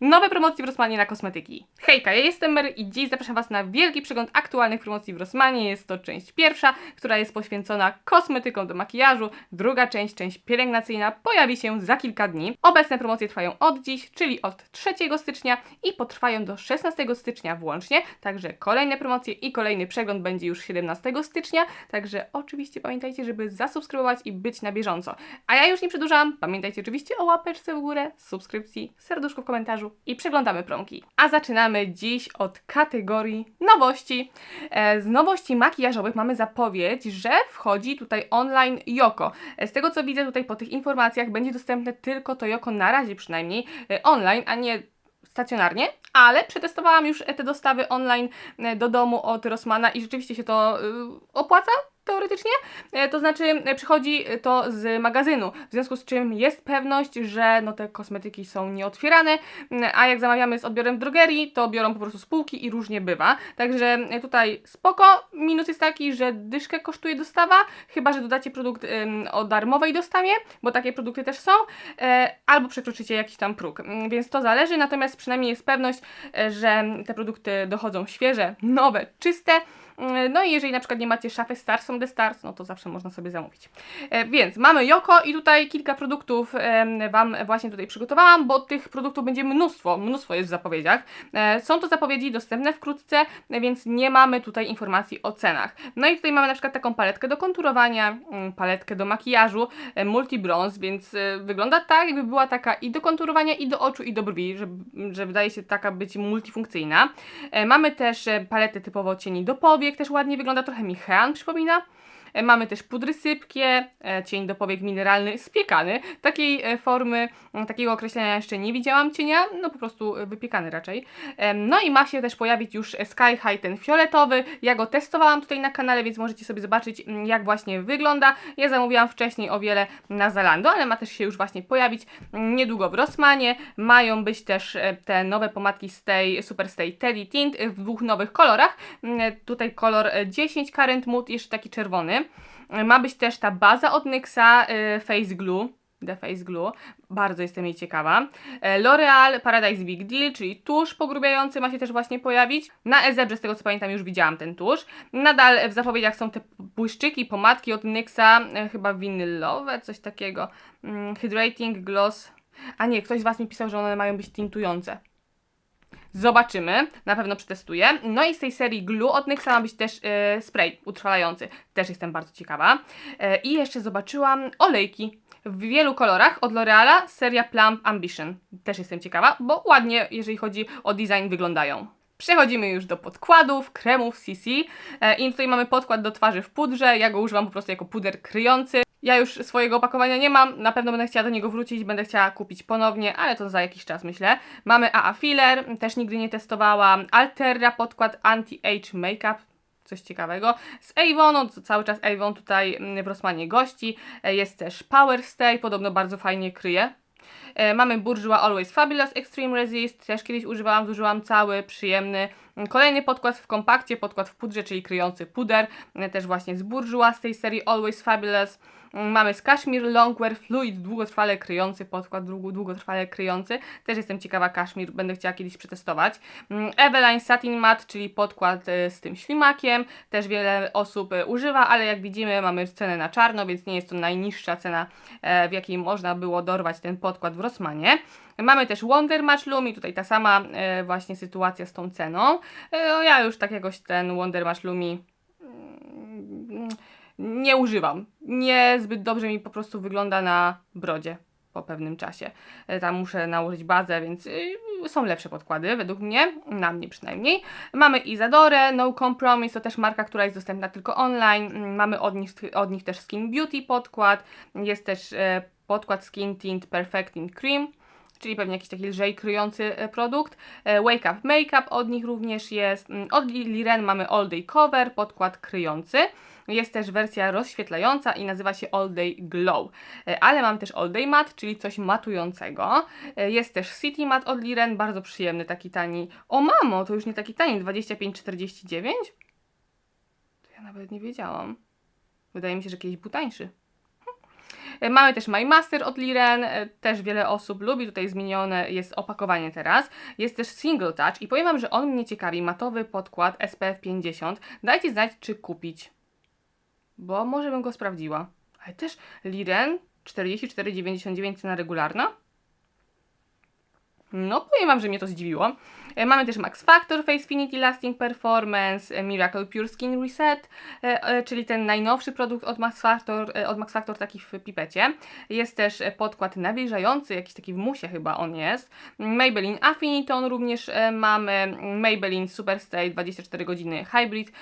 Nowe promocje w Rossmanie na kosmetyki. Hejka, ja jestem Mary i dziś zapraszam Was na wielki przegląd aktualnych promocji w Rossmanie. Jest to część pierwsza, która jest poświęcona kosmetykom do makijażu. Druga część, część pielęgnacyjna, pojawi się za kilka dni. Obecne promocje trwają od dziś, czyli od 3 stycznia i potrwają do 16 stycznia włącznie. Także kolejne promocje i kolejny przegląd będzie już 17 stycznia. Także oczywiście pamiętajcie, żeby zasubskrybować i być na bieżąco. A ja już nie przedłużam. Pamiętajcie oczywiście o łapeczce w górę, subskrypcji, serduszku w komentarzu i przeglądamy promki. A zaczynamy dziś od kategorii nowości. E, Z nowości makijażowych mamy zapowiedź, że wchodzi tutaj online Yoko. E, Z tego co widzę tutaj po tych informacjach będzie dostępne tylko to Yoko na razie przynajmniej e, online, a nie stacjonarnie, ale przetestowałam już te dostawy online do domu od Rossmana i rzeczywiście się to opłaca teoretycznie. E, To znaczy e, przychodzi to z magazynu, w związku z czym jest pewność, że no, te kosmetyki są nieotwierane, m, a jak zamawiamy z odbiorem w drogerii, to biorą po prostu z półki i różnie bywa. Także e, tutaj spoko. Minus jest taki, że dyszkę kosztuje dostawa, chyba że dodacie produkt o darmowej dostawie, bo takie produkty też są, albo przekroczycie jakiś tam próg. Mm, Więc to zależy, natomiast przynajmniej jest pewność, że te produkty dochodzą świeże, nowe, czyste. Mm, No i jeżeli na przykład nie macie szafy Stars from the Stars, no to zawsze można sobie zamówić. E, Więc mamy Joko i tutaj kilka produktów Wam właśnie tutaj przygotowałam, bo tych produktów będzie mnóstwo, mnóstwo jest w zapowiedziach. E, Są to zapowiedzi dostępne wkrótce, e, więc nie mamy tutaj informacji o cenach. No i tutaj mamy na przykład taką paletkę do konturowania, mm, paletkę do makijażu, e, multi bronze, więc e, wygląda tak, jakby była taka i do konturowania, i do oczu, i do brwi, że, że wydaje się taka być multifunkcyjna. E, Mamy też e, paletę typowo cieni do powiek, też ładnie wygląda, trochę mi Hean przypomina. E, Mamy też pudry sypkie, e, cień do powiek mineralny spiekany. Takiej e, formy, takiego określenia jeszcze nie widziałam cienia, no po prostu wypiekany raczej. No i ma się też pojawić już Sky High ten fioletowy. Ja go testowałam tutaj na kanale, więc możecie sobie zobaczyć jak właśnie wygląda. Ja zamówiłam wcześniej o wiele na Zalando, ale ma też się już właśnie pojawić niedługo w Rossmanie. Mają być też te nowe pomadki Stay, Super Stay Teddy Tint w dwóch nowych kolorach. Tutaj kolor e, 10 Current Mood, jeszcze taki czerwony. E, Ma być też ta baza od NYXa e, Face Glue. The Face Glue. Bardzo jestem jej ciekawa. E, L'Oreal Paradise Big Deal, czyli tusz pogrubiający ma się też właśnie pojawić. Na Ezebrze, z tego co pamiętam, już widziałam ten tusz. Nadal w zapowiedziach są te błyszczyki, pomadki od NYXa, chyba winylowe, coś takiego. Mm, Hydrating Gloss. A nie, ktoś z Was mi pisał, że one mają być tintujące. Zobaczymy, na pewno przetestuję. No i z tej serii Glue od NYXa ma być też e, spray utrwalający. Też jestem bardzo ciekawa. E, I jeszcze zobaczyłam olejki w wielu kolorach od L'Oreala, seria Plump Ambition. Też jestem ciekawa, bo ładnie, jeżeli chodzi o design, wyglądają. Przechodzimy już do podkładów, kremów CC e, i tutaj mamy podkład do twarzy w pudrze, ja go używam po prostu jako puder kryjący. Ja już swojego opakowania nie mam, na pewno będę chciała do niego wrócić, będę chciała kupić ponownie, ale to za jakiś czas myślę. Mamy AA Filler, też nigdy nie testowałam, Alterra podkład Anti-Age Makeup, coś ciekawego. Z Avon, co cały czas Avon tutaj mm, w Rossmanie gości. E, Jest też Power Stay, podobno bardzo fajnie kryje. E, Mamy Bourjois Always Fabulous Extreme Resist, też kiedyś używałam, zużyłam cały, przyjemny. Kolejny podkład w kompakcie, podkład w pudrze, czyli kryjący puder, e, też właśnie z Bourjois z tej serii Always Fabulous. Mamy z Kashmir Longwear Fluid, długotrwale kryjący podkład, długo, długotrwale kryjący. Też jestem ciekawa Kashmir, będę chciała kiedyś przetestować. Mm, Eveline Satin Matte, czyli podkład e, z tym ślimakiem. Też wiele osób e, używa, ale jak widzimy mamy cenę na czarno, więc nie jest to najniższa cena, e, w jakiej można było dorwać ten podkład w Rossmanie. Mamy też Wonder Match Loom i tutaj ta sama właśnie sytuacja z tą ceną. No ja już tak jakoś ten Wonder Match Lumi mm, nie używam. Niezbyt dobrze mi po prostu wygląda na brodzie po pewnym czasie. E, Tam muszę nałożyć bazę, więc y, są lepsze podkłady według mnie, na mnie przynajmniej. Mamy Isadorę, No Compromise, to też marka, która jest dostępna tylko online. Mm, Mamy od nich, od nich też Skin Beauty podkład, jest też e, podkład Skin Tint Perfecting Cream czyli pewnie jakiś taki lżej kryjący e, produkt. E, Wake Up Makeup od nich również jest. Mm, Od Li- Liren mamy All Day Cover, podkład kryjący. Jest też wersja rozświetlająca i nazywa się All Day Glow. E, Ale mam też All Day Matte, czyli coś matującego. Jest też City Matte od Liren, bardzo przyjemny, taki tani. O mamo, to już nie taki tani, 25,49? To ja nawet nie wiedziałam. Wydaje mi się, że kiedyś był tańszy. E, Mamy też My Master od Liren, e, też wiele osób lubi, tutaj zmienione jest opakowanie teraz. Jest też Single Touch i powiem Wam, że on mnie ciekawi, matowy podkład SPF 50. Dajcie znać, czy kupić, bo może bym go sprawdziła. Ale też Liren 44,99 cena regularna. No, powiem Wam, że mnie to zdziwiło. E, Mamy też Max Factor Face Finity Lasting Performance, e, Miracle Pure Skin Reset, e, czyli ten najnowszy produkt od Max Factor, od Max Factor taki w pipecie. Jest też podkład nawilżający, jakiś taki w musie chyba on jest. Maybelline Affinitone również mamy. Maybelline Superstay 24 godziny Hybrid,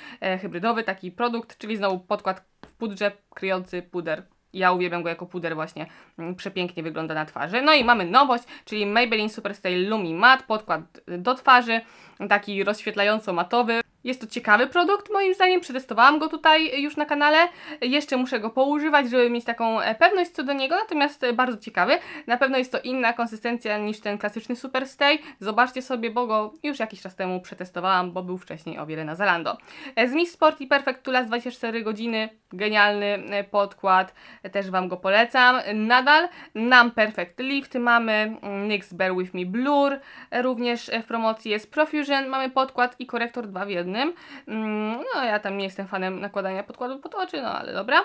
hybrydowy taki produkt, czyli znowu podkład w pudrze kryjący puder. Ja uwielbiam go jako puder właśnie, mm, przepięknie wygląda na twarzy. No i mamy nowość, czyli Maybelline Superstay Lumi Matte, podkład do twarzy, taki rozświetlająco-matowy. Jest to ciekawy produkt, moim zdaniem, przetestowałam go tutaj już na kanale. Jeszcze muszę go poużywać, żeby mieć taką e, pewność co do niego, natomiast e, bardzo ciekawy. Na pewno jest to inna konsystencja niż ten klasyczny Superstay. Zobaczcie sobie, bo go już jakiś czas temu przetestowałam, bo był wcześniej o wiele na Zalando. E, Z Miss Sport i Perfect to Last 24 godziny, genialny podkład, też Wam go polecam. Nadal Nam Perfect Lift mamy, mm, NYX Bear With Me Blur, również w promocji jest Profusion, mamy podkład i korektor 2 w jednym. Mm, No ja tam nie jestem fanem nakładania podkładu pod oczy, no ale dobra.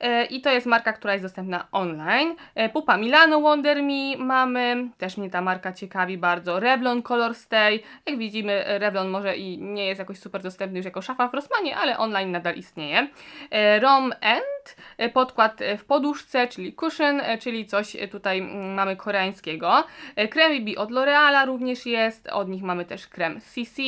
E, I to jest marka, która jest dostępna online. E, Pupa Milano Wonder Me mamy, też mnie ta marka ciekawi bardzo. Revlon Color Stay, jak widzimy Revlon może i nie jest jakoś super dostępny już jako szafa w Rossmanie, ale online nadal istnieje. E, Rom End, e, podkład e, w poduszce, czyli cushion, e, czyli coś tutaj mm, mamy koreańskiego. Krem BB od L'Oreala również jest, od nich mamy też krem CC.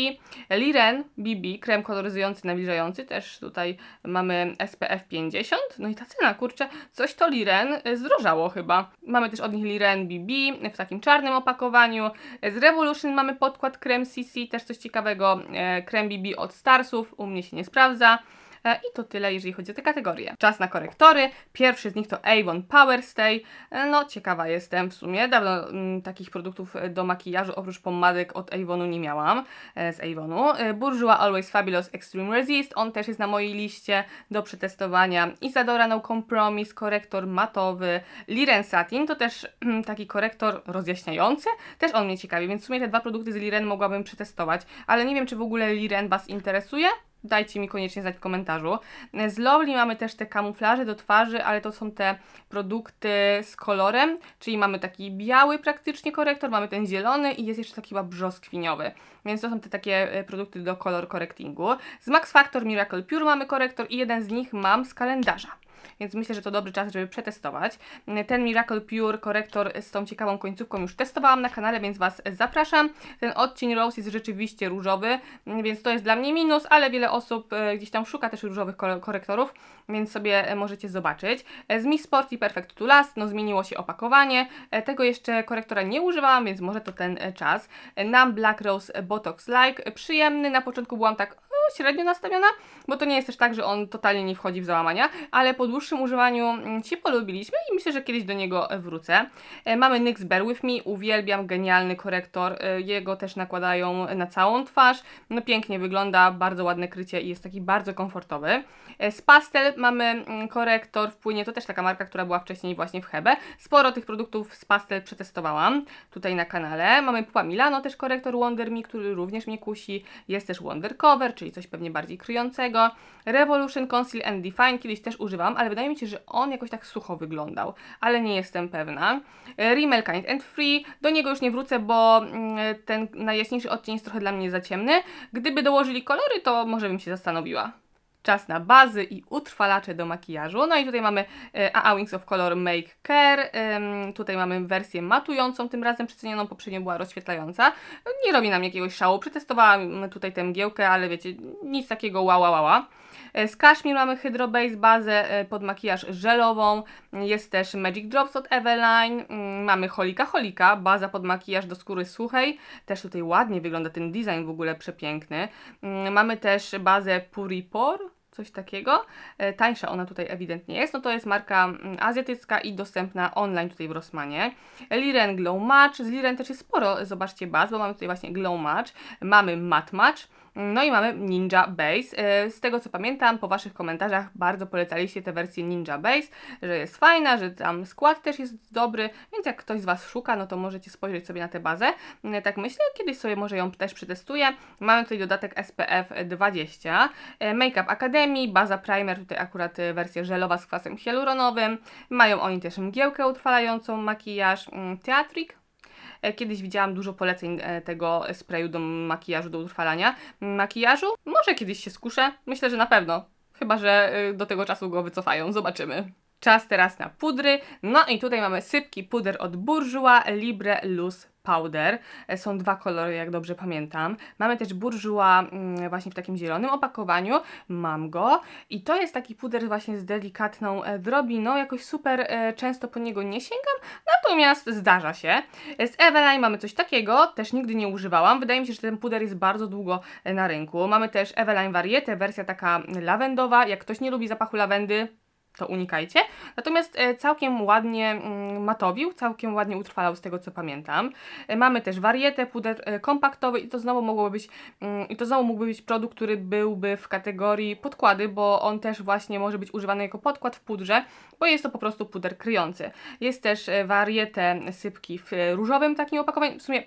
Liren BB, krem koloryzujący, nawilżający, też tutaj mamy SPF 50. No i ta cena, kurczę, coś to Liren zdrożało chyba. Mamy też od nich Liren BB w takim czarnym opakowaniu. Z Revolution mamy podkład krem CC, też coś ciekawego. Krem BB od Starsów, u mnie się nie sprawdza. E, I to tyle, jeżeli chodzi o te kategorie. Czas na korektory. Pierwszy z nich to Avon Power Stay. E, No, ciekawa jestem w sumie. Dawno mm, takich produktów e, do makijażu oprócz pomadek od Avonu nie miałam. E, z Avonu. E, Bourjois Always Fabulous Extreme Resist. On też jest na mojej liście do przetestowania. Isadora No Compromise, korektor matowy. Liren Satin to też mm, taki korektor rozjaśniający. Też on mnie ciekawi, więc w sumie te dwa produkty z Liren mogłabym przetestować. Ale nie wiem, czy w ogóle Liren Was interesuje. Dajcie mi koniecznie znać w komentarzu. Z Lovely mamy też te kamuflaże do twarzy, ale to są te produkty z kolorem, czyli mamy taki biały praktycznie korektor, mamy ten zielony i jest jeszcze taki chyba brzoskwiniowy. Więc to są te takie e, produkty do kolor correctingu. Z Max Factor Miracle Pure mamy korektor i jeden z nich mam z kalendarza. Więc myślę, że to dobry czas, żeby przetestować. Ten Miracle Pure korektor z tą ciekawą końcówką już testowałam na kanale, więc Was zapraszam. Ten odcień Rose jest rzeczywiście różowy, więc to jest dla mnie minus, ale wiele osób e, gdzieś tam szuka też różowych ko- korektorów, więc sobie e, możecie zobaczyć. E, Z Miss Sport i Perfect to Last, no zmieniło się opakowanie. Tego jeszcze korektora nie używałam, więc może to ten czas. Nam Black Rose Botox Like, przyjemny. Na początku byłam tak średnio nastawiona, bo to nie jest też tak, że on totalnie nie wchodzi w załamania, ale po dłuższym używaniu mm, się polubiliśmy i myślę, że kiedyś do niego e, wrócę. E, Mamy NYX Bear With Me, uwielbiam, genialny korektor, e, jego też nakładają na całą twarz, no pięknie wygląda, bardzo ładne krycie i jest taki bardzo komfortowy. Z Pastel mamy mm, korektor w płynie, to też taka marka, która była wcześniej właśnie w Hebe. Sporo tych produktów z Pastel przetestowałam tutaj na kanale. Mamy Pupa Milano, też korektor Wonder Me, który również mnie kusi. Jest też Wonder Cover, czyli coś pewnie bardziej kryjącego. Revolution Conceal and Define kiedyś też używam, ale wydaje mi się, że on jakoś tak sucho wyglądał, ale nie jestem pewna. E, Rimmel Kind and Free, do niego już nie wrócę, bo mm, ten najjaśniejszy odcień jest trochę dla mnie za ciemny. Gdyby dołożyli kolory, to może bym się zastanowiła. Czas na bazy i utrwalacze do makijażu. No i tutaj mamy e, AA Wings of Color Make Care. Tutaj mamy wersję matującą, tym razem przecenioną, poprzednio była rozświetlająca. Nie robi nam jakiegoś szału. Przetestowałam tutaj tę mgiełkę, ale wiecie, nic takiego wow, wow, wow. E, Z Kashmir mamy Hydro Base bazę e, pod makijaż żelową. Jest też Magic Drops od Eveline. Mm, Mamy Holika Holika, baza pod makijaż do skóry suchej. Też tutaj ładnie wygląda ten design w ogóle przepiękny. Mm, Mamy też bazę Puripor. Coś takiego. E, Tańsza ona tutaj ewidentnie jest. No to jest marka mm, azjatycka i dostępna online tutaj w Rossmanie. Liren Glow Match. Z Liren też jest sporo, zobaczcie, baz, bo mamy tutaj właśnie Glow Match. Mamy Matte Match. No i mamy Ninja Base. Z tego co pamiętam, po Waszych komentarzach bardzo polecaliście tę wersję Ninja Base, że jest fajna, że tam skład też jest dobry, więc jak ktoś z Was szuka, no to możecie spojrzeć sobie na tę bazę. E, Tak myślę, kiedyś sobie może ją też przetestuję. Mamy tutaj dodatek SPF 20, e, Makeup Academy, baza primer, tutaj akurat e, wersja żelowa z kwasem hialuronowym. Mają oni też mgiełkę utrwalającą, makijaż, mm, Teatrik. E, Kiedyś widziałam dużo poleceń e, tego sprayu do makijażu, do utrwalania makijażu. Może kiedyś się skuszę, myślę, że na pewno. Chyba, że e, do tego czasu go wycofają, zobaczymy. Czas teraz na pudry. No i tutaj mamy sypki puder od Bourjois Libre Loose Powder. E, Są dwa kolory, jak dobrze pamiętam. Mamy też Bourjois mm, właśnie w takim zielonym opakowaniu. Mam go. I to jest taki puder właśnie z delikatną e, drobiną. Jakoś super e, często po niego nie sięgam, natomiast zdarza się. Z Eveline mamy coś takiego, też nigdy nie używałam. Wydaje mi się, że ten puder jest bardzo długo na rynku. Mamy też Eveline Variety, wersja taka lawendowa. Jak ktoś nie lubi zapachu lawendy, to unikajcie. Natomiast e, całkiem ładnie mm, matowił, całkiem ładnie utrwalał z tego co pamiętam. E, Mamy też warietę, puder e, kompaktowy i to znowu mogłoby być mm, i to znowu mógłby być produkt, który byłby w kategorii podkłady, bo on też właśnie może być używany jako podkład w pudrze, bo jest to po prostu puder kryjący. Jest też warietę sypki w różowym takim opakowaniu. W sumie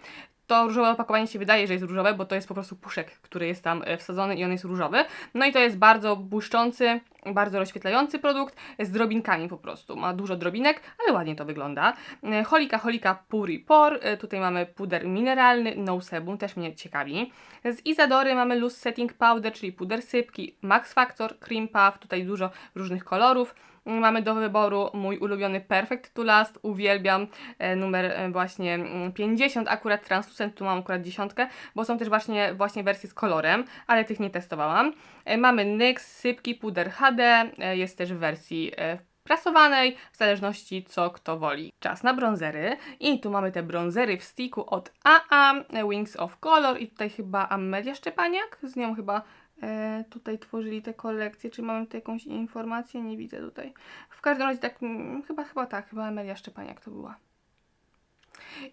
to różowe opakowanie się wydaje, że jest różowe, bo to jest po prostu puszek, który jest tam wsadzony i on jest różowy. No i to jest bardzo błyszczący, bardzo rozświetlający produkt z drobinkami po prostu. Ma dużo drobinek, ale ładnie to wygląda. E, Holika Holika Puri Por. E, Tutaj mamy puder mineralny, no sebum, też mnie ciekawi. Z Izadory mamy Loose Setting Powder, czyli puder sypki, Max Factor, Cream Puff, tutaj dużo różnych kolorów. Mamy do wyboru mój ulubiony Perfect to Last, uwielbiam e, numer e, właśnie mm, 50, akurat translucent, tu mam akurat dziesiątkę, bo są też właśnie, właśnie wersje z kolorem, ale tych nie testowałam. E, Mamy NYX, sypki, puder HD, e, jest też w wersji e, prasowanej, w zależności co kto woli. Czas na brązery i tu mamy te brązery w sticku od AA, e, Wings of Color i tutaj chyba Amelia Szczepaniak, z nią chyba e, tutaj tworzyli te kolekcje, czy mamy tu jakąś informację? Nie widzę tutaj. W każdym razie tak, mm, chyba, chyba tak, chyba Amelia Szczepaniak to była.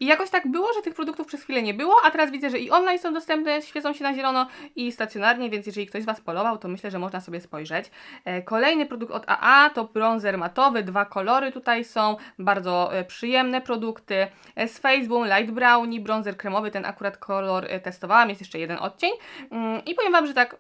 I jakoś tak było, że tych produktów przez chwilę nie było, a teraz widzę, że i online są dostępne, świecą się na zielono i stacjonarnie, więc jeżeli ktoś z Was polował, to myślę, że można sobie spojrzeć. E, Kolejny produkt od AA to bronzer matowy, dwa kolory tutaj są, bardzo e, przyjemne produkty. E, Z Facebook Light Brownie, bronzer kremowy, ten akurat kolor testowałam, jest jeszcze jeden odcień. Mm, I powiem Wam, że tak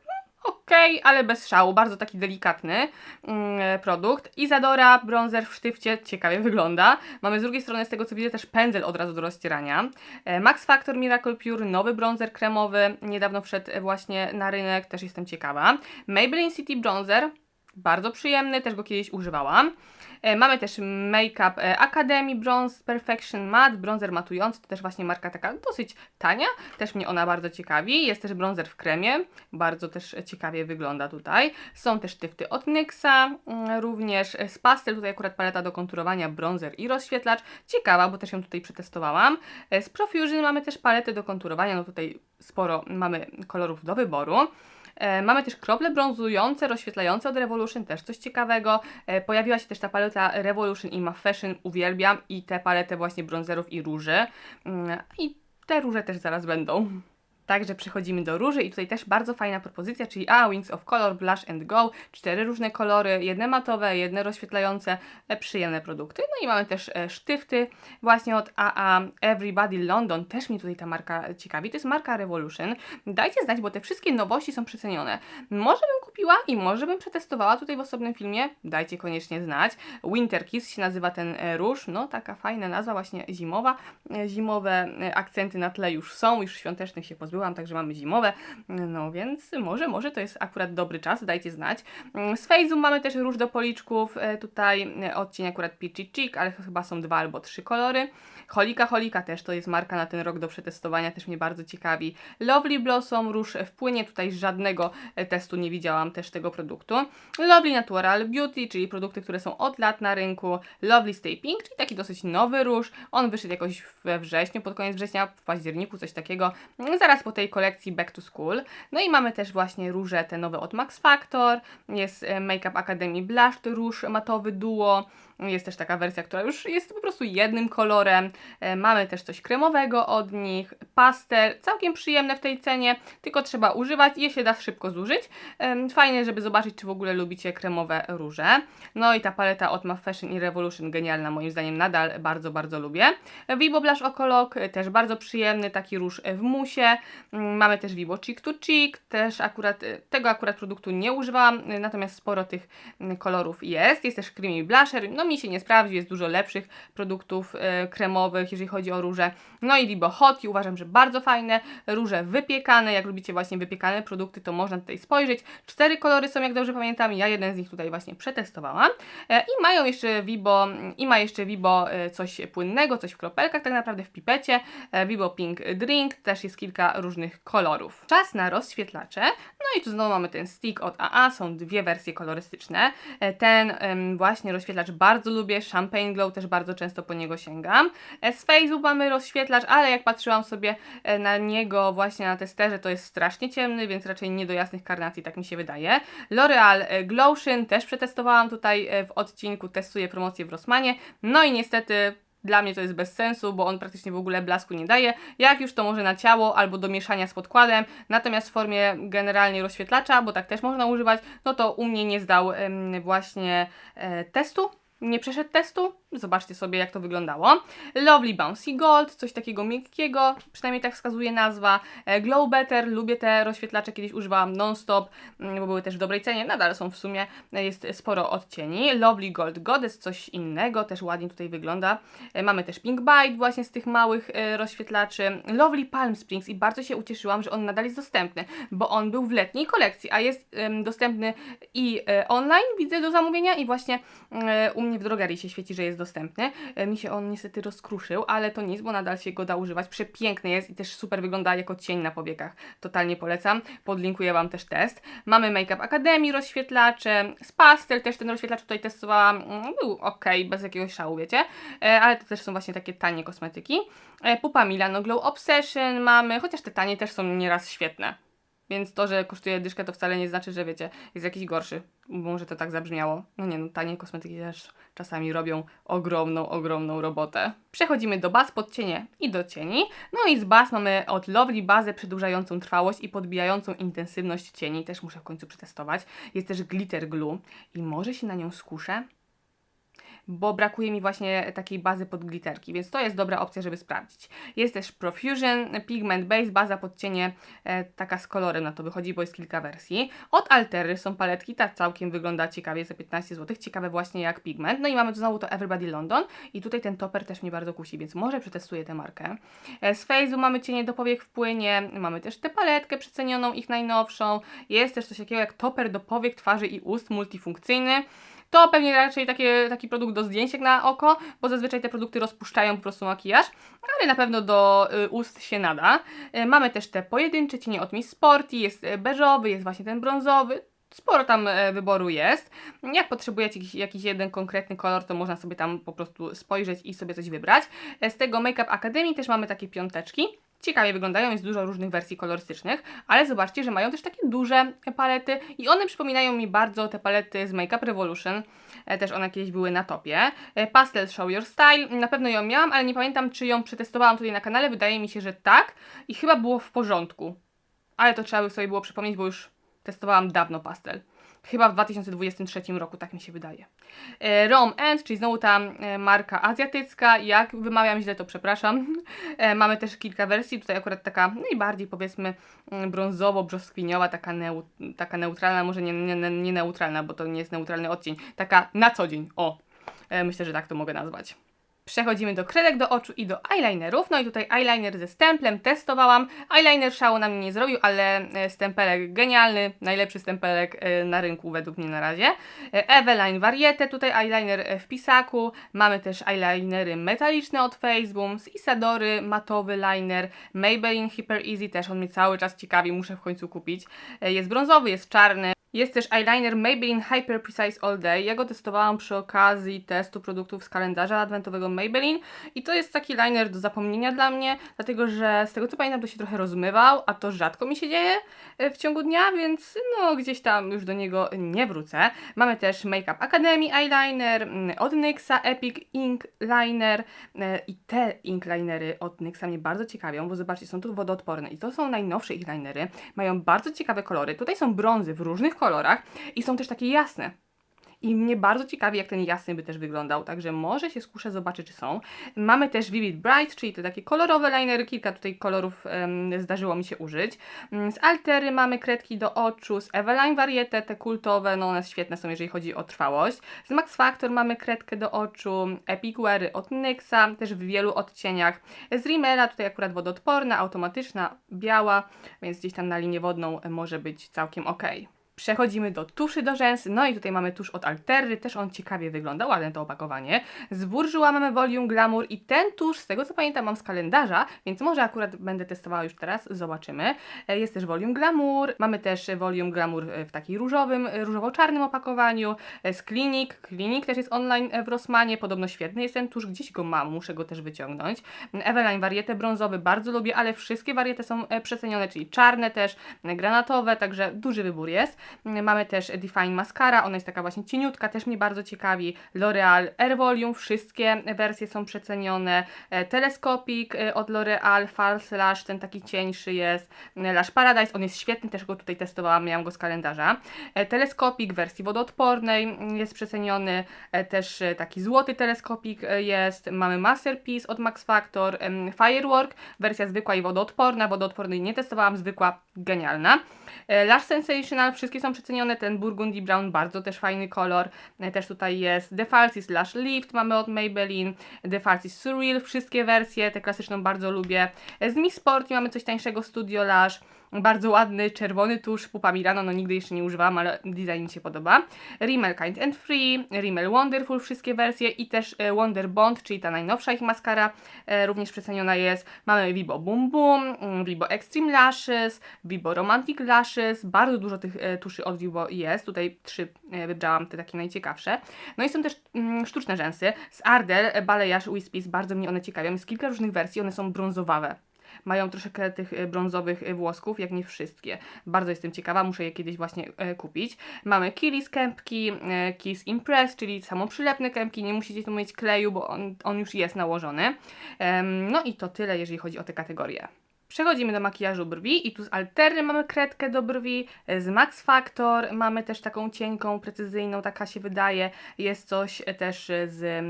okej, ale bez szału, bardzo taki delikatny mm, produkt. Izadora, bronzer w sztywcie, ciekawie wygląda. Mamy z drugiej strony, z tego co widzę, też pędzel od razu do rozcierania. E, Max Factor Miracle Pure, nowy bronzer kremowy, niedawno wszedł e, właśnie na rynek, też jestem ciekawa. Maybelline City Bronzer, bardzo przyjemny, też go kiedyś używałam. E, Mamy też Makeup e, Academy Bronze Perfection Matte, bronzer matujący, to też właśnie marka taka dosyć tania, też mnie ona bardzo ciekawi. Jest też bronzer w kremie, bardzo też ciekawie wygląda tutaj. Są też sztyfty od NYXa, mm, również z pastel, tutaj akurat paleta do konturowania, bronzer i rozświetlacz. Ciekawa, bo też ją tutaj przetestowałam. E, Z Profusion mamy też paletę do konturowania, no tutaj sporo mamy kolorów do wyboru. E, Mamy też krople brązujące, rozświetlające od Revolution, też coś ciekawego. E, Pojawiła się też ta paleta Revolution i Ma Fashion, uwielbiam i te palety właśnie brązerów i róży. Mm, I te róże też zaraz będą. Także przechodzimy do róży i tutaj też bardzo fajna propozycja, czyli A, Wings of Color, Blush and Go, cztery różne kolory, jedne matowe, jedne rozświetlające, e, przyjemne produkty. No i mamy też e, sztyfty właśnie od AA Everybody London, też mnie tutaj ta marka ciekawi, to jest marka Revolution. Dajcie znać, bo te wszystkie nowości są przecenione. Może bym kupiła i może bym przetestowała tutaj w osobnym filmie, dajcie koniecznie znać. Winter Kiss się nazywa ten e, róż, no taka fajna nazwa właśnie zimowa. Zimowe akcenty na tle już są, już świątecznych się pozbyłam, także mamy zimowe, no więc może, może to jest akurat dobry czas, dajcie znać. Mm, Z Fejzu mamy też róż do policzków, e, tutaj e, odcień akurat Peachy Cheek, ale chyba są dwa albo trzy kolory. Holika Holika też to jest marka na ten rok do przetestowania, też mnie bardzo ciekawi. Lovely Blossom, róż w płynie, tutaj żadnego e, testu nie widziałam też tego produktu. Lovely Natural Beauty, czyli produkty, które są od lat na rynku. Lovely Stay Pink, czyli taki dosyć nowy róż. On wyszedł jakoś we wrześniu, pod koniec września, w październiku, coś takiego. Mm, Zaraz po tej kolekcji Back to School. No i mamy też właśnie róże te nowe od Max Factor. Jest e, Makeup Academy Blush, to róż matowy duo. Jest też taka wersja, która już jest po prostu jednym kolorem. E, Mamy też coś kremowego od nich, pastel, całkiem przyjemne w tej cenie, tylko trzeba używać i je się da szybko zużyć. Em, Fajnie, żeby zobaczyć, czy w ogóle lubicie kremowe róże. No i ta paleta od MAF Fashion i Revolution genialna, moim zdaniem nadal bardzo, bardzo lubię. Vibo Blush Okolok, e, też bardzo przyjemny, taki róż w musie. Mm, Mamy też Vibo Cheek to Cheek, też akurat, e, tego akurat produktu nie używałam, natomiast sporo tych mm, kolorów jest. Jest też Creamy Blusher, no mi się nie sprawdził, jest dużo lepszych produktów e, kremowych, jeżeli chodzi o róże. No i Vibo Hot i uważam, że bardzo fajne. Róże wypiekane, jak lubicie właśnie wypiekane produkty, to można tutaj spojrzeć. Cztery kolory są, jak dobrze pamiętam, ja jeden z nich tutaj właśnie przetestowałam. E, I mają jeszcze Vibo, i ma jeszcze Vibo e, coś płynnego, coś w kropelkach, tak naprawdę w pipecie. Vibo Pink Drink, też jest kilka różnych kolorów. Czas na rozświetlacze. No i tu znowu mamy ten stick od AA, są dwie wersje kolorystyczne. Ten właśnie rozświetlacz bardzo lubię, Champagne Glow też bardzo często po niego sięgam. E, Z Face'u mamy rozświetlacz, ale jak patrzyłam sobie e, na niego właśnie na testerze, to jest strasznie ciemny, więc raczej nie do jasnych karnacji, tak mi się wydaje. L'Oreal e, Glowshin też przetestowałam tutaj w odcinku, testuję promocję w Rossmanie. No i niestety dla mnie to jest bez sensu, bo on praktycznie w ogóle blasku nie daje. Jak już to może na ciało albo do mieszania z podkładem, natomiast w formie generalnie rozświetlacza, bo tak też można używać, no to u mnie nie zdał właśnie testu. Nie przeszedł testu? Zobaczcie sobie, jak to wyglądało. Lovely Bouncy Gold, coś takiego miękkiego, przynajmniej tak wskazuje nazwa. E, Glow Better, lubię te rozświetlacze, kiedyś używałam non-stop, mm, bo były też w dobrej cenie, nadal są w sumie, e, jest sporo odcieni. Lovely Gold Goddess, coś innego, też ładnie tutaj wygląda. E, Mamy też Pink Bite właśnie z tych małych rozświetlaczy. Lovely Palm Springs i bardzo się ucieszyłam, że on nadal jest dostępny, bo on był w letniej kolekcji, a jest dostępny i online, widzę do zamówienia i właśnie e, u mnie w drogerii się świeci, że jest dostępny. E, Mi się on niestety rozkruszył, ale to nic, bo nadal się go da używać. Przepiękny jest i też super wygląda jako cień na powiekach. Totalnie polecam. Podlinkuję Wam też test. Mamy Makeup Academy rozświetlacze. Z Pastel też ten rozświetlacz tutaj testowałam. Mm, Był ok, bez jakiegoś szału, wiecie. E, Ale to też są właśnie takie tanie kosmetyki. E, Pupa Milano Glow Obsession mamy, chociaż te tanie też są nieraz świetne. Więc to, że kosztuje dyszkę, to wcale nie znaczy, że wiecie, jest jakiś gorszy. Może to tak zabrzmiało. No nie, no tanie kosmetyki też czasami robią ogromną, ogromną robotę. Przechodzimy do baz pod cienie i do cieni. No i z baz mamy od Lovely bazę przedłużającą trwałość i podbijającą intensywność cieni. Też muszę w końcu przetestować. Jest też glitter glue i może się na nią skuszę bo brakuje mi właśnie takiej bazy pod glitterki, więc to jest dobra opcja, żeby sprawdzić. Jest też Profusion, Pigment Base, baza pod cienie e, taka z kolorem na to wychodzi, bo jest kilka wersji. Od Altery są paletki, ta całkiem wygląda ciekawie za 15 zł, ciekawe właśnie jak pigment. No i mamy tu znowu to Everybody London i tutaj ten topper też mnie bardzo kusi, więc może przetestuję tę markę. E, z Face'u mamy cienie do powiek w płynie, mamy też tę paletkę przecenioną, ich najnowszą. Jest też coś takiego jak topper do powiek, twarzy i ust, multifunkcyjny. To pewnie raczej takie, taki produkt do zdjęć jak na oko, bo zazwyczaj te produkty rozpuszczają po prostu makijaż, ale na pewno do y, ust się nada. Y, mamy też te pojedyncze cienie od Miss Sporty, jest y, beżowy, jest właśnie ten brązowy. Sporo tam wyboru jest. Jak potrzebujecie jakiś, jakiś jeden konkretny kolor, to można sobie tam po prostu spojrzeć i sobie coś wybrać. Z tego Makeup Academy też mamy takie piąteczki. Ciekawie wyglądają, jest dużo różnych wersji kolorystycznych, ale zobaczcie, że mają też takie duże palety i one przypominają mi bardzo te palety z Makeup Revolution. E, Też one kiedyś były na topie. E, Pastel Show Your Style, na pewno ją miałam, ale nie pamiętam, czy ją przetestowałam tutaj na kanale. Wydaje mi się, że tak i chyba było w porządku. Ale to trzeba by sobie było przypomnieć, bo już testowałam dawno pastel. Chyba w 2023 roku, tak mi się wydaje. E, Rome End, czyli znowu ta e, marka azjatycka. Jak wymawiam źle, to przepraszam. E, mamy też kilka wersji. Tutaj akurat taka najbardziej powiedzmy mm, brązowo-brzoskwiniowa, taka, neu, taka neutralna, może nie, nie, nie neutralna, bo to nie jest neutralny odcień. Taka na co dzień. O, myślę, że tak to mogę nazwać. Przechodzimy do kredek do oczu i do eyelinerów. No i tutaj eyeliner ze stemplem testowałam. Eyeliner szału na mnie nie zrobił, ale e, stempelek genialny, najlepszy stempelek e, na rynku według mnie na razie. E, Eveline Variete, tutaj eyeliner w pisaku. Mamy też eyelinery metaliczne od Faceboom, z Isadory, matowy liner, Maybelline Hyper Easy, też on mnie cały czas ciekawi, muszę w końcu kupić. Jest brązowy, jest czarny. Jest też eyeliner Maybelline Hyper Precise All Day. Ja go testowałam przy okazji testu produktów z kalendarza adwentowego Maybelline i to jest taki liner do zapomnienia dla mnie, dlatego że z tego co pamiętam to się trochę rozmywał, a to rzadko mi się dzieje e, w ciągu dnia, więc no gdzieś tam już do niego nie wrócę. Mamy też Makeup Academy eyeliner mm, od NYXa Epic Ink Liner e, i te ink linery od NYXa mnie bardzo ciekawią, bo zobaczcie, są tu wodoodporne i to są najnowsze ich linery. Mają bardzo ciekawe kolory. Tutaj są brązy w różnych kolorach i są też takie jasne. I mnie bardzo ciekawi, jak ten jasny by też wyglądał, także może się skuszę zobaczyć, czy są. Mamy też Vivid Bright, czyli te takie kolorowe linery, kilka tutaj kolorów em, zdarzyło mi się użyć. Mm, Z Altery mamy kredki do oczu, z Eveline Variete, te kultowe, no one świetne są, jeżeli chodzi o trwałość. Z Max Factor mamy kredkę do oczu, Epic Weary od NYXa, też w wielu odcieniach. Z Rimmela, tutaj akurat wodoodporna, automatyczna, biała, więc gdzieś tam na linię wodną może być całkiem ok. Przechodzimy do tuszy do rzęs, no i tutaj mamy tusz od Altery, też on ciekawie wygląda, ładne to opakowanie. Z Bourjois mamy Volume Glamour i ten tusz, z tego co pamiętam, mam z kalendarza, więc może akurat będę testowała już teraz, zobaczymy. E, Jest też Volume Glamour, mamy też Volume Glamour e, w takim różowym, e, różowo-czarnym opakowaniu. Z Clinic, Clinic też jest online w Rossmanie, podobno świetny jest ten tusz, gdzieś go mam, muszę go też wyciągnąć. Eveline Variety brązowy bardzo lubię, ale wszystkie wariety są przecenione, czyli czarne też, granatowe, także duży wybór jest. Mamy też Define Mascara, ona jest taka właśnie cieniutka, też mnie bardzo ciekawi. L'Oreal Air Volume, wszystkie wersje są przecenione. E, Telescopic e, od L'Oreal, False Lash, ten taki cieńszy jest. E, Lash Paradise, on jest świetny, też go tutaj testowałam, miałam go z kalendarza. Telescopic w wersji wodoodpornej mm, jest przeceniony, też taki złoty teleskopik jest. Mamy Masterpiece od Max Factor, Firework, wersja zwykła i wodoodporna, wodoodpornej nie testowałam, zwykła genialna. Lash Sensational, wszystkie są przecenione, ten Burgundy Brown, bardzo też fajny kolor, E, też tutaj jest Defalsis Lash Lift, mamy od Maybelline, Defalsis Surreal, wszystkie wersje, tę klasyczną bardzo lubię. E, Z Miss Sport mamy coś tańszego Studio Lash, bardzo ładny, czerwony tusz, pupa Milano, no nigdy jeszcze nie używałam, ale design mi się podoba. Rimmel Kind and Free, Rimmel Wonderful, wszystkie wersje i też e, Wonder Bond, czyli ta najnowsza ich maskara, e, również przeceniona jest. Mamy Vibo Boom Boom, mm, Vibo Extreme Lashes, Vibo Romantic Lashes, bardzo dużo tych e, tuszy od Vibo jest, tutaj trzy wybrałam, te takie najciekawsze. No i są też mm, sztuczne rzęsy, z Ardell, Balayage Wispies, bardzo mnie one ciekawią, jest kilka różnych wersji, one są brązowawe mają troszeczkę tych e, brązowych e, włosków, jak nie wszystkie. Bardzo jestem ciekawa, muszę je kiedyś właśnie e, kupić. Mamy Kilis kępki, Kiss Impress, czyli samoprzylepne kępki, nie musicie tu mieć kleju, bo on, on już jest nałożony. No i to tyle, jeżeli chodzi o te kategorie. Przechodzimy do makijażu brwi i tu z Altery mamy kredkę do brwi, z Max Factor mamy też taką cienką, precyzyjną, taka się wydaje. Jest coś też z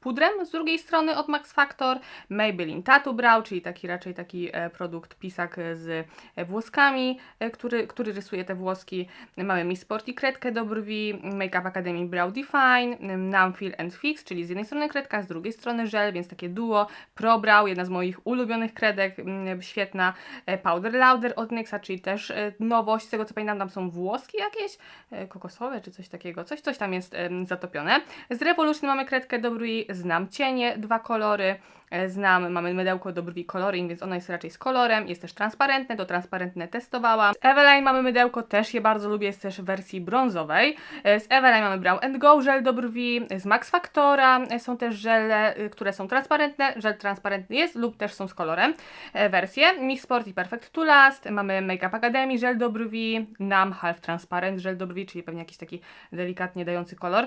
pudrem z drugiej strony od Max Factor, Maybelline Tattoo Brow, czyli taki raczej taki e, produkt pisak e, z e, włoskami, który, który rysuje te włoski. Mamy Miss Sporty kredkę do brwi, Makeup Academy Brow Define, Numb Fill and Fix, czyli z jednej strony kredka, z drugiej strony żel, więc takie duo. Pro Brow, jedna z moich ulubionych kredek, świetna. Powder Lauder od NYXa, czyli też nowość, z tego co pamiętam tam są włoski jakieś, kokosowe czy coś takiego, coś, coś tam jest zatopione. Z Revolution mamy kredkę do brwi, znam cienie, dwa kolory, znam, mamy mydełko do brwi coloring, więc ono jest raczej z kolorem, jest też transparentne, to transparentne testowałam. Z Eveline mamy mydełko, też je bardzo lubię, jest też w wersji brązowej. E, Z Eveline mamy Brow and Go żel do brwi, z Max Factora e, są też żele, które są transparentne, żel transparentny jest lub też są z kolorem e, wersje. Mix Sport i Perfect to Last, mamy Makeup Academy żel do brwi, Nam Half Transparent żel do brwi, czyli pewnie jakiś taki delikatnie dający kolor.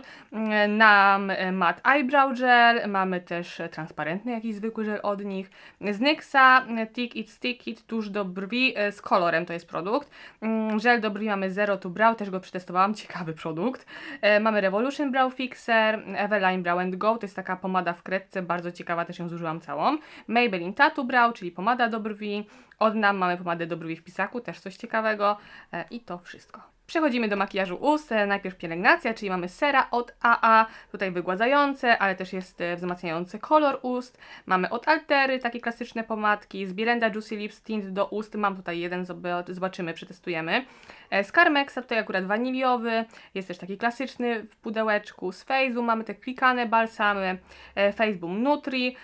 Nam e, Matte Eyebrow Gel, mamy też e, transparentny jakiś zwykły żel od nich. Z NYXa Tick It Stick It tuż do brwi e, z kolorem, to jest produkt. Mm, Żel do brwi mamy Zero to Brow, też go przetestowałam, ciekawy produkt. E, Mamy Revolution Brow Fixer, Eveline Brow and Go, to jest taka pomada w kredce, bardzo ciekawa, też ją zużyłam całą. Maybelline Tattoo Brow, czyli pomada do brwi. Od nam mamy pomadę do brwi w pisaku, też coś ciekawego. E, I to wszystko. Przechodzimy do makijażu ust. Najpierw pielęgnacja, czyli mamy sera od AA, tutaj wygładzające, ale też jest e, wzmacniający kolor ust. Mamy od Altery takie klasyczne pomadki, z Birenda Juicy Lips Tint do ust. Mam tutaj jeden, zob- zobaczymy, przetestujemy. E, Z Carmexa tutaj akurat waniliowy, jest też taki klasyczny w pudełeczku. Z Face'u mamy te klikane balsamy, e, Faceboom Nutri.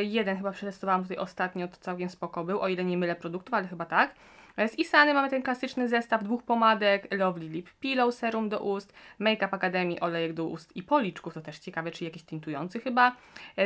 Jeden chyba przetestowałam tutaj ostatnio, to całkiem spoko był, o ile nie mylę produktów, ale chyba tak. Z Isany mamy ten klasyczny zestaw dwóch pomadek, Lovely Lip Pillow Serum do ust, Makeup Academy olejek do ust i policzków, to też ciekawe, czy jakiś tintujący chyba.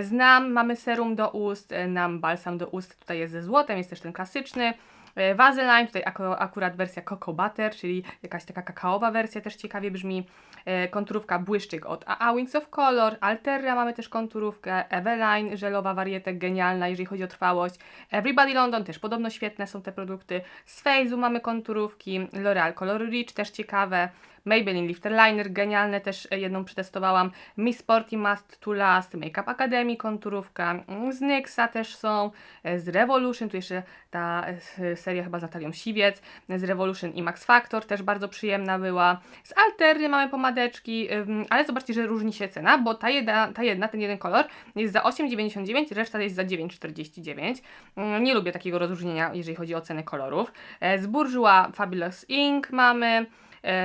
Z Nam mamy serum do ust, Nam balsam do ust, tutaj jest ze złotem, jest też ten klasyczny. E, Vaseline, tutaj akurat wersja Cocoa Butter, czyli jakaś taka kakaowa wersja, też ciekawie brzmi. E, Konturówka Błyszczyk od AA Wings of Color, Alterra mamy też konturówkę, Eveline, żelowa warietek, genialna, jeżeli chodzi o trwałość. Everybody London, też podobno świetne są te produkty. Z Faze'u mamy konturówki, L'Oreal Color Rich, też ciekawe. Maybelline Lifter Liner, genialne, też e, jedną przetestowałam. Miss Sporty Must to Last, Makeup Academy konturówka, mm, z NYXa też są, e, z Revolution, tu jeszcze ta e, seria chyba z Natalią Siwiec, z Revolution i Max Factor też bardzo przyjemna była. Z Alterny mamy pomadeczki, ale zobaczcie, że różni się cena, bo ta jedna, ta jedna ten jeden kolor jest za 8,99, reszta jest za 9,49. Mm, Nie lubię takiego rozróżnienia, jeżeli chodzi o cenę kolorów. Z Bourjois Fabulous Ink mamy,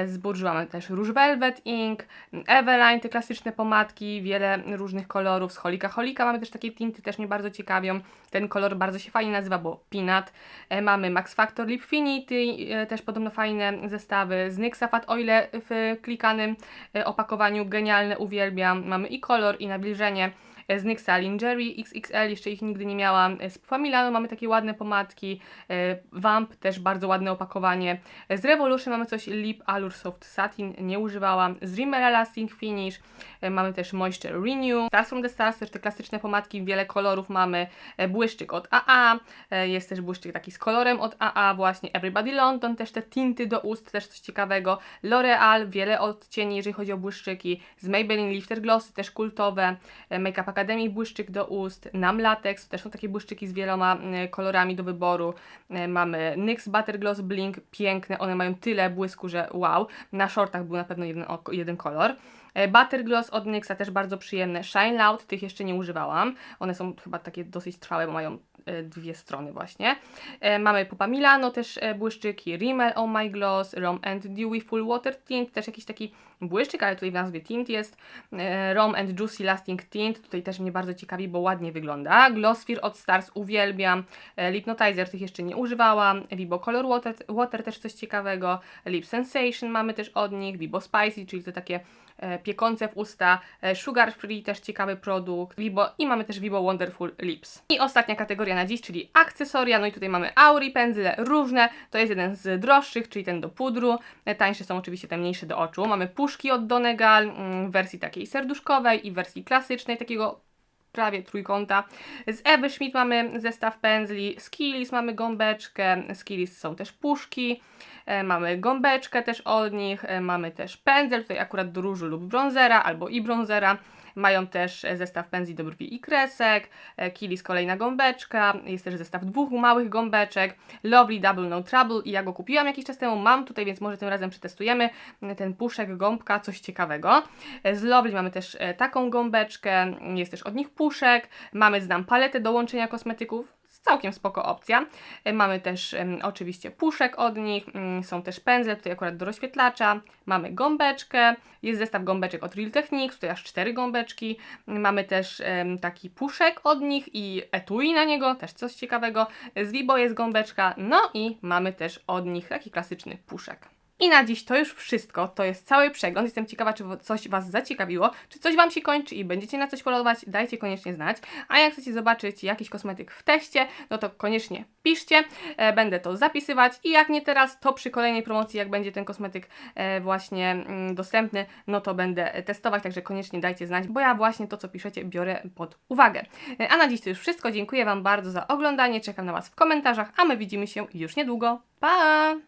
z Bourjois mamy też Rouge Velvet Ink, Eveline, te klasyczne pomadki, wiele różnych kolorów. Z Holika Holika mamy też takie tinty, też mnie bardzo ciekawią. Ten kolor bardzo się fajnie nazywa, bo Peanut. E, Mamy Max Factor Lipfinity, e, też podobno fajne zestawy. Z NYXa Fat Oile w klikanym e, opakowaniu, genialne, uwielbiam. Mamy i kolor, i nawilżenie. E, Z NYXa Lingerie XXL, jeszcze ich nigdy nie miałam. E, Z Familano mamy takie ładne pomadki. E, Vamp też bardzo ładne opakowanie. Z Revolution mamy coś Lip Allure Soft Satin, nie używałam. Z Rimmel Lasting Finish mamy też Moisture Renew. Stars from the Stars, też te klasyczne pomadki, wiele kolorów mamy. Błyszczyk od AA, jest też błyszczyk taki z kolorem od AA właśnie. Everybody London, też te tinty do ust, też coś ciekawego. L'Oreal, wiele odcieni, jeżeli chodzi o błyszczyki. Z Maybelline Lifter Glossy, też kultowe. Makeup Academy błyszczyk do ust. Nam Latex, też są takie błyszczyki z wieloma e, kolorami do wyboru. E, Mamy NYX Butter Gloss Blink, piękne, one mają tyle błysku, że wow. Na shortach był na pewno jeden, jeden kolor. E, Butter Gloss od NYXa też bardzo przyjemne. Shine Loud, tych jeszcze nie używałam. One są chyba takie dosyć trwałe, bo mają dwie strony właśnie. E, Mamy Pupa Milano, też e, błyszczyki. Rimmel Oh My Gloss, Rom and Dewy Full Water Tint, też jakiś taki błyszczyk, ale tutaj w nazwie tint jest. E, Rom and Juicy Lasting Tint, tutaj też mnie bardzo ciekawi, bo ładnie wygląda. Glossphere od Stars uwielbiam. E, Lipnotizer tych jeszcze nie używałam. Vibo Color Water, Water też coś ciekawego. Lip Sensation mamy też od nich. Vibo Spicy, czyli to takie e, piekące w usta. E, Sugar Free też ciekawy produkt. Vibo i mamy też Vibo Wonderful Lips. I ostatnia kategoria na dziś, czyli akcesoria. No i tutaj mamy Auri, pędzle różne. To jest jeden z droższych, czyli ten do pudru. Tańsze są oczywiście te mniejsze do oczu. Mamy puszki od Donegal mm, w wersji takiej serduszkowej i w wersji klasycznej, takiego prawie trójkąta. Z Ewy Schmidt mamy zestaw pędzli, z Kielis mamy gąbeczkę, z Kielis są też puszki, e, mamy gąbeczkę też od nich, e, mamy też pędzel, tutaj akurat do różu lub brązera, albo i brązera. Mają też e, zestaw pędzli do brwi i kresek, e, Kielis kolejna gąbeczka, jest też zestaw dwóch małych gąbeczek, Lovely Double No Trouble i ja go kupiłam jakiś czas temu, mam tutaj, więc może tym razem przetestujemy e, ten puszek, gąbka, coś ciekawego. E, Z Lovely mamy też taką gąbeczkę, jest też od nich puszek, mamy znam paletę do łączenia kosmetyków, całkiem spoko opcja. E, Mamy też oczywiście puszek od nich, mm, są też pędzle, tutaj akurat do rozświetlacza, mamy gąbeczkę, jest zestaw gąbeczek od Real Techniques, tutaj aż cztery gąbeczki, mamy też taki puszek od nich i etui na niego, też coś ciekawego, z Vibo jest gąbeczka, no i mamy też od nich taki klasyczny puszek. I na dziś to już wszystko. To jest cały przegląd. Jestem ciekawa, czy coś Was zaciekawiło, czy coś Wam się kończy i będziecie na coś polować, dajcie koniecznie znać. A jak chcecie zobaczyć jakiś kosmetyk w teście, no to koniecznie piszcie. E, będę to zapisywać i jak nie teraz, to przy kolejnej promocji, jak będzie ten kosmetyk e, właśnie mm, dostępny, no to będę testować, także koniecznie dajcie znać, bo ja właśnie to, co piszecie, biorę pod uwagę. E, a na dziś to już wszystko. Dziękuję Wam bardzo za oglądanie. Czekam na Was w komentarzach, a my widzimy się już niedługo. Pa!